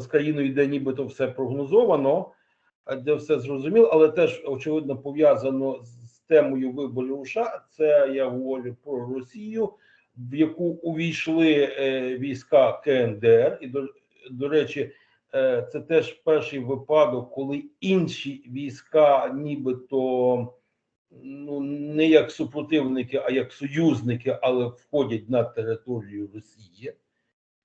з країною, де нібито все прогнозовано, а де все зрозуміло, але теж очевидно пов'язано з темою виборів США. Це я говорю про Росію, в яку увійшли е, війська КНДР, і до, до речі, е, це теж перший випадок, коли інші війська, нібито ну не як супротивники, а як союзники, але входять на територію Росії.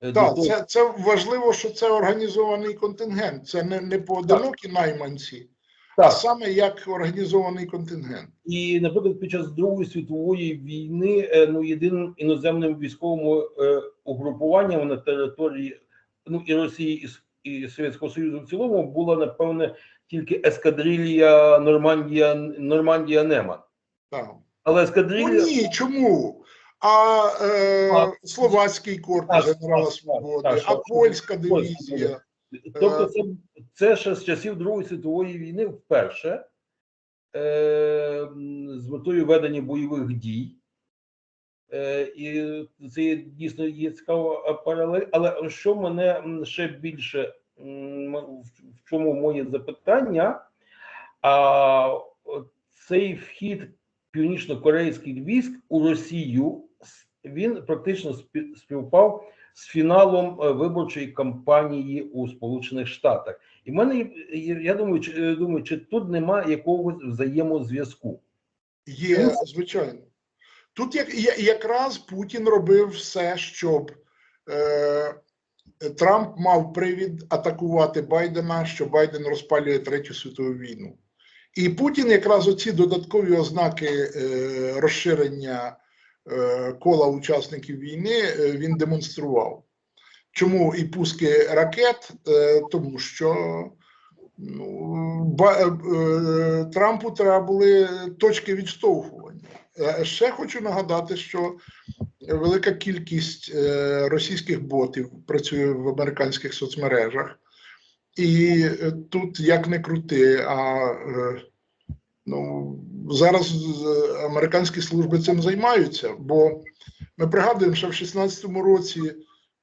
Е, Так, це, це важливо, що це організований контингент. Це не, не поодинокі найманці, а так. саме як організований контингент. І, наприклад, під час Другої світової війни е, ну єдиним іноземним військовим е, угрупуванням на території ну і Росії, і, і Совєтського Союзу в цілому була напевне тільки ескадрилія Нормандія Нормандія Неман. Так. Але Ну ескадрилія ні, чому? А, е, словацький корпус генерала Свободи, а польська дивізія. Тобто, Е. це, це ще з часів Другої світової війни вперше е, з метою ведення бойових дій. Е, і це дійсно є цікава паралель. Але що мене ще більше в чому моє запитання? А цей вхід північно-корейських військ у Росію він практично спі- співпав з фіналом е, виборчої кампанії у Сполучених Штатах. І в мене я думаю, чи е, думаю, чи тут немає якогось взаємозв'язку. Є, звичайно. Тут як, якраз Путін робив все, щоб е, Трамп мав привід атакувати Байдена, що Байден розпалює Третю світову війну. І Путін якраз оці додаткові ознаки е, розширення е, кола учасників війни е, він демонстрував. Чому і пуски ракет? Е, тому що ну, е, Трампу треба були точки відштовхування. Е, Ще хочу нагадати, що велика кількість е, російських ботів працює в американських соцмережах, і е, тут як не крути, а е, ну, зараз е, американські служби цим займаються, бо ми пригадуємо, що в 16-му році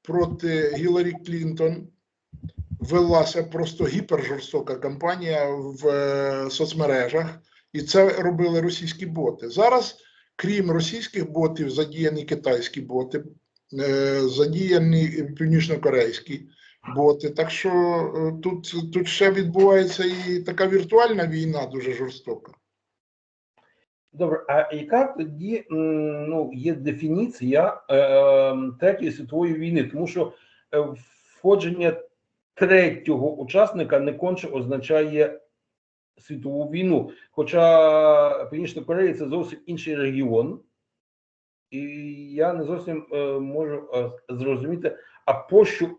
проти Гіларі Клінтон велася просто гіпержорстока кампанія в е, соцмережах, і це робили російські боти. Зараз, крім російських ботів, задіяні китайські боти, е, задіяні північно-корейські боти. Так що е, тут, тут ще відбувається і така віртуальна війна дуже жорстока. Добре, а яка тоді ну, є дефініція е, Третьої світової війни? Тому що е, входження третього учасника не конче означає світову війну. Хоча Північна Корея це зовсім інший регіон, і я не зовсім е, можу е, зрозуміти, а пощо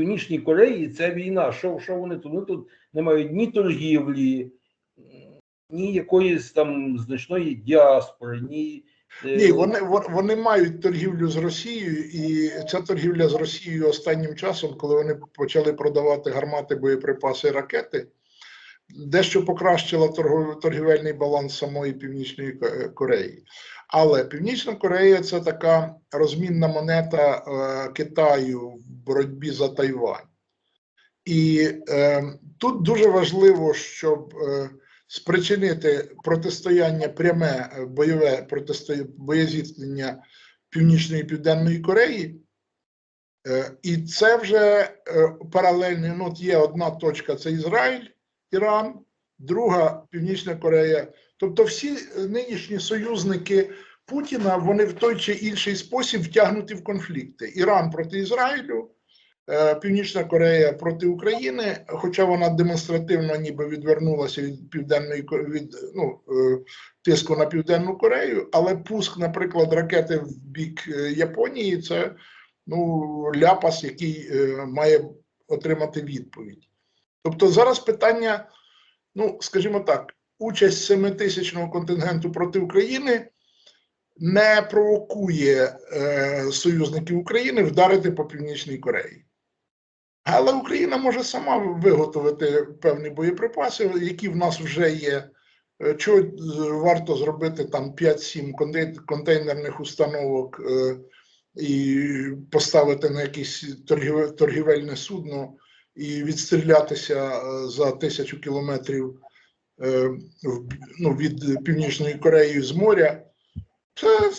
Північній Кореї це війна? Що, що вони тут? Вони тут не мають ні торгівлі, ні якоїсь там значної діаспори, ні. е, Ні, вони, вон- вони мають торгівлю з Росією, і ця торгівля з Росією останнім часом, коли вони почали продавати гармати, боєприпаси, ракети, дещо покращила торгівельний баланс самої Північної Кореї. Але Північна Корея це така розмінна монета е, Китаю в боротьбі за Тайвань. І е, тут дуже важливо, щоб е, спричинити протистояння пряме е, бойове протистояння боєзіткнення Північної і Південної Кореї. Е, І це вже е, паралельно. Ну, от є одна точка: це Ізраїль, Іран, друга Північна Корея. Тобто, всі нинішні союзники Путіна вони в той чи інший спосіб втягнуті в конфлікти. Іран проти Ізраїлю, е, Північна Корея проти України, хоча вона демонстративно ніби відвернулася від південної від ну, е, тиску на Південну Корею, але пуск, наприклад, ракети в бік е, Японії це ну, ляпас, який має отримати відповідь. Тобто зараз питання, ну скажімо так, участь семитисячного контингенту проти України не провокує е, союзників України вдарити по Північній Кореї. Але Україна може сама виготовити певні боєприпаси, які в нас вже є. Е, Чого варто зробити там 5-7 контейнерних установок е, і поставити на якесь торгівельне судно і відстрілятися е, за тисячу кілометрів е, в ну, від Північної Кореї з моря. Це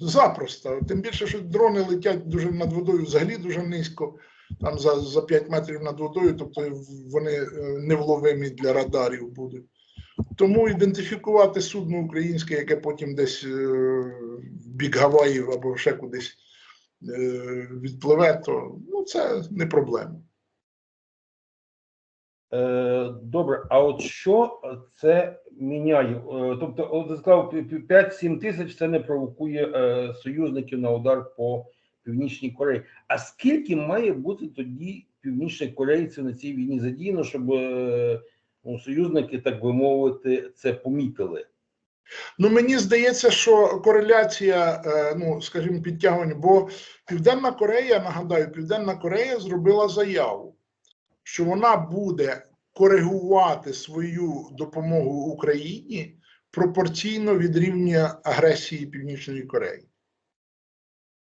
запросто. Тим більше, що дрони летять дуже над водою, взагалі дуже низько, там за, за 5 метрів над водою, тобто вони е, невловимі для радарів будуть. Тому ідентифікувати судно українське, яке потім десь в бік Гаваїв або ще кудись відпливе, то ну, це не проблема. Е, Добре, а от що це міняє? Е, Тобто, от сказав, 5-7 тисяч це не провокує е, союзників на удар по Північній Кореї. А скільки має бути тоді північних корейців на цій війні задіяно, щоб ну, союзники, так би мовити, це помітили? Ну, мені здається, що кореляція, ну скажімо, підтягування, бо Південна Корея, нагадаю, Південна Корея зробила заяву, що вона буде коригувати свою допомогу Україні пропорційно від рівня агресії Північної Кореї.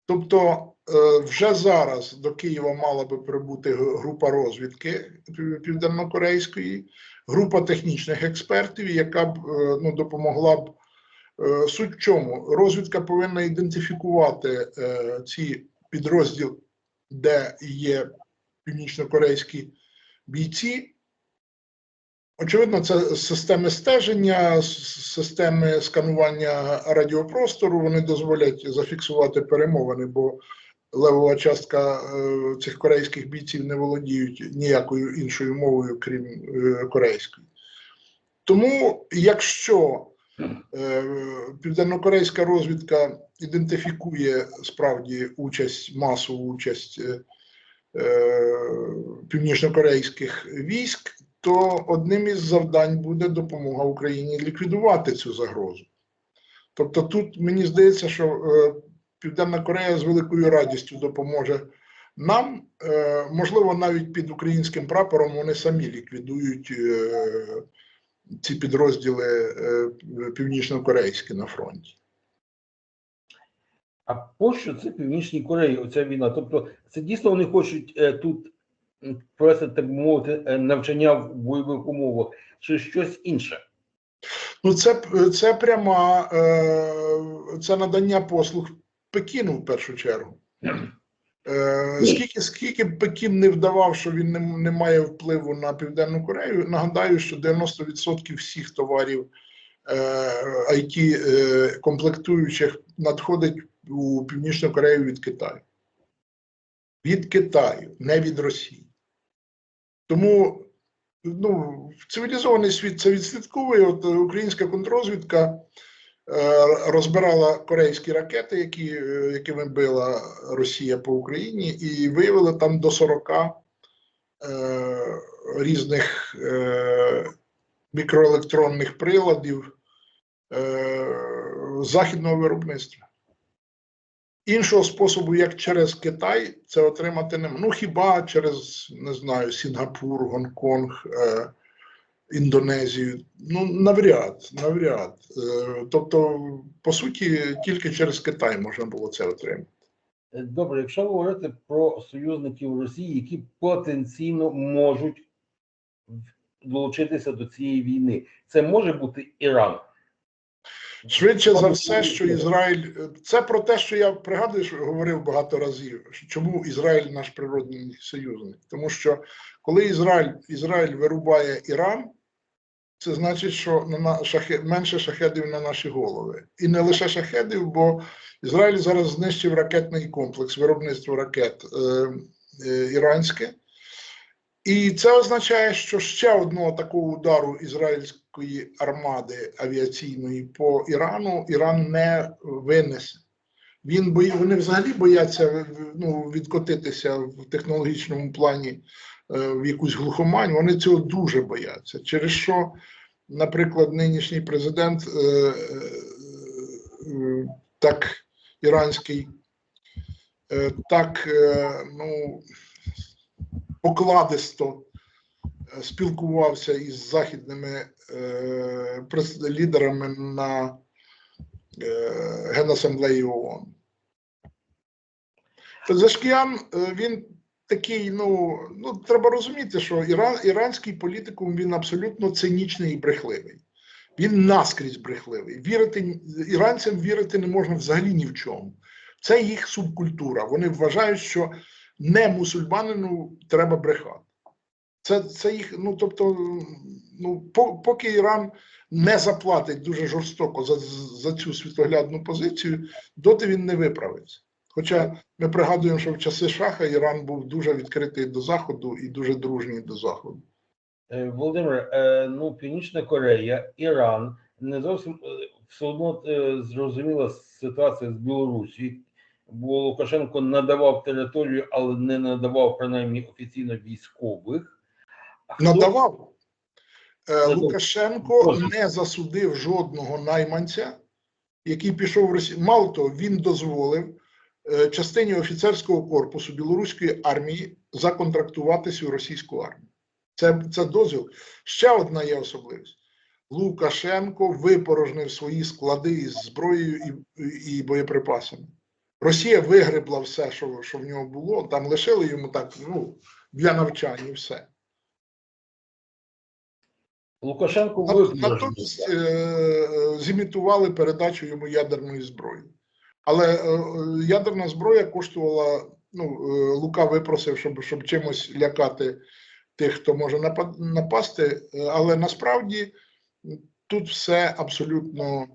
Тобто, е, вже зараз до Києва мала би прибути група розвідки південнокорейської, група технічних експертів, яка б е, ну, допомогла б. Е, Суть в чому? Розвідка повинна ідентифікувати ці підрозділи, де є північнокорейські бійці. Очевидно, це системи стеження, системи сканування радіопростору. Вони дозволять зафіксувати перемовини, бо левова частка е, цих корейських бійців не володіють ніякою іншою мовою, крім е, корейської. Тому, якщо е, південнокорейська розвідка ідентифікує справді участь, масову участь північнокорейських військ, то одним із завдань буде допомога Україні ліквідувати цю загрозу. Тобто, тут мені здається, що е, Південна Корея з великою радістю допоможе нам. Е, можливо, навіть під українським прапором вони самі ліквідують е, ці підрозділи е, північно-корейські на фронті. А пощо це Північній Кореї оця війна? Тобто, це дійсно вони хочуть е, тут провести, так би мовити, е, навчання в бойових умовах, чи щось інше? Ну, це, це пряма е, це надання послуг Пекіну в першу чергу. Е, скільки, скільки б Пекін не вдавав, що він не, не має впливу на Південну Корею, нагадаю, що 90% всіх товарів IT е, комплектуючих надходить у Північну Корею від Китаю. Від Китаю, не від Росії. Тому ну, цивілізований світ це відслідковує. От е, українська контррозвідка е, розбирала корейські ракети, які, е, якими била Росія по Україні, і виявила там до 40 е, різних е, мікроелектронних приладів е, західного виробництва. Іншого способу, як через Китай, це отримати не ну хіба через не знаю Сінгапур, Гонконг, е, Індонезію. Ну навряд, навряд. Е, тобто, по суті, тільки через Китай можна було це отримати. Е, Добре, якщо говорити про союзників Росії, які потенційно можуть долучитися до цієї війни, це може бути Іран. Швидше за все, що Ізраїль це про те, що я пригадую, що говорив багато разів. що Чому Ізраїль наш природний союзник? Тому що коли Ізраїль Ізраїль вирубає Іран, це значить, що на на- шахе, менше шахедів на наші голови. І не лише шахедів, бо Ізраїль зараз знищив ракетний комплекс, виробництво ракет е, е, іранське. І це означає, що ще одного такого удару ізраїльської армади авіаційної по Ірану Іран не винесе. Він бої, вони взагалі бояться ну, відкотитися в технологічному плані е, в якусь глухомань. Вони цього дуже бояться. Через що, наприклад, нинішній президент е, е, так іранський, так ну, покладисто е, спілкувався із західними е, лідерами на е, Генасамблеї ООН. Зашкіян е, він такий, ну, ну треба розуміти, що Іран, іранський політикум він абсолютно цинічний і брехливий. Він наскрізь брехливий. Вірити іранцям вірити не можна взагалі ні в чому. Це їх субкультура. Вони вважають, що не мусульманину треба брехати. Це, це їх, ну тобто, ну, по- поки Іран не заплатить дуже жорстоко за, за цю світоглядну позицію, доти він не виправиться. Хоча ми пригадуємо, що в часи Шаха Іран був дуже відкритий до Заходу і дуже дружній до Заходу. Е, Володимир, е, ну Північна Корея, Іран не зовсім все одно е, зрозуміла ситуація з Білорусі, бо Лукашенко надавав територію, але не надавав принаймні офіційно військових. Хто- Надавав. Е, Надав. Лукашенко Можна. не засудив жодного найманця, який пішов в Росію. Мало того, він дозволив е, частині офіцерського корпусу білоруської армії законтрактуватися у російську армію. Це, це дозвіл. Ще одна є особливість. Лукашенко випорожнив свої склади із зброєю і, і боєприпасами. Росія вигребла все, що, що в нього було, там лишили йому так ну, для навчання і все. Лукашенко Нат- Натомість е, зімітували передачу йому ядерної зброї. Але е, ядерна зброя коштувала, ну, е, Лука випросив, щоб, щоб чимось лякати тих, хто може напасти. Але насправді тут все абсолютно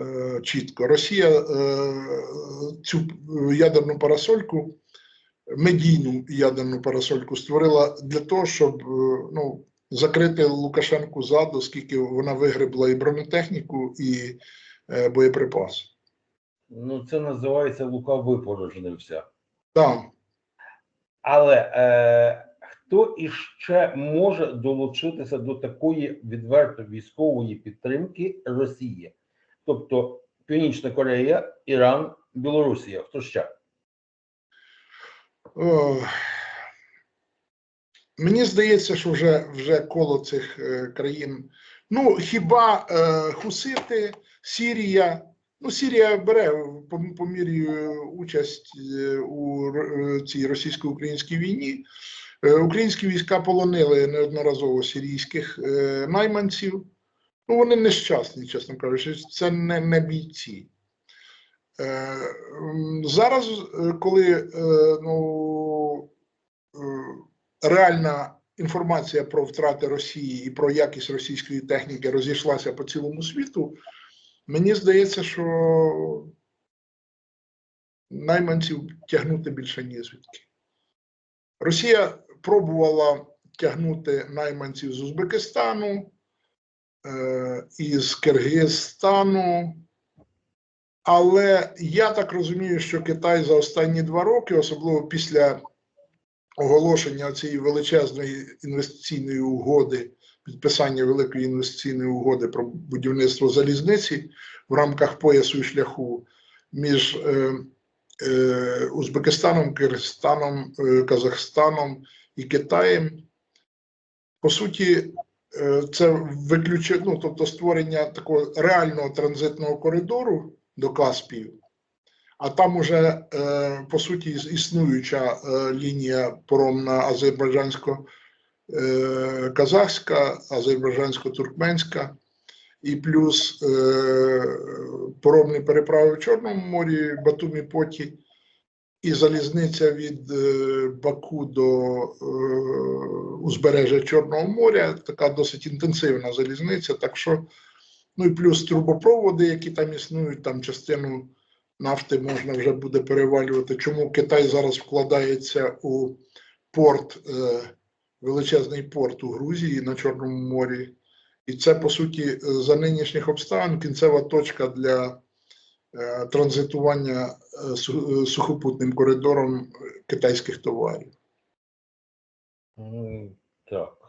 е, чітко. Росія е, цю ядерну парасольку, медійну ядерну парасольку створила для того, щоб е, ну, закрити Лукашенку ззаду, оскільки вона вигребла і бронетехніку, і е, боєприпаси. Ну це називається Лука випорожнився. Так. Але е, хто іще може долучитися до такої відверто військової підтримки Росії? Тобто Північна Корея, Іран, Білорусія. Хто ще? О, мені здається, що вже, вже коло цих е, країн. Ну, хіба е, Хусити, Сірія. Ну, Сірія бере по, по мірі е, участь е, у е, цій російсько-українській війні. Е, Українські війська полонили неодноразово сирійських е, найманців. Ну, вони нещасні, чесно кажучи, це не, не бійці. Е, Зараз, е, коли е, ну, е, реальна інформація про втрати Росії і про якість російської техніки розійшлася по цілому світу, мені здається, що найманців тягнути більше ні звідки. Росія пробувала тягнути найманців з Узбекистану, із Киргизстану. Але я так розумію, що Китай за останні два роки, особливо після оголошення цієї величезної інвестиційної угоди, підписання великої інвестиційної угоди про будівництво залізниці в рамках поясу і шляху між е, е, Узбекистаном, Киргизстаном, е, Казахстаном і Китаєм, по суті, е, це виключення, ну, тобто створення такого реального транзитного коридору до Каспію, а там уже е, по суті існуюча е, лінія поромна азербайджансько-казахська, азербайджансько-туркменська, і плюс е, поромні переправи в Чорному морі, Батумі Поті, і залізниця від е, Баку до е, узбережжя Чорного моря, така досить інтенсивна залізниця. Так що, ну і плюс трубопроводи, які там існують, там частину нафти можна вже буде перевалювати. Чому Китай зараз вкладається у порт, е, величезний порт у Грузії на Чорному морі? І це, по суті, за нинішніх обставин кінцева точка для транзитування е, е, сухопутним коридором е, китайських товарів. Так.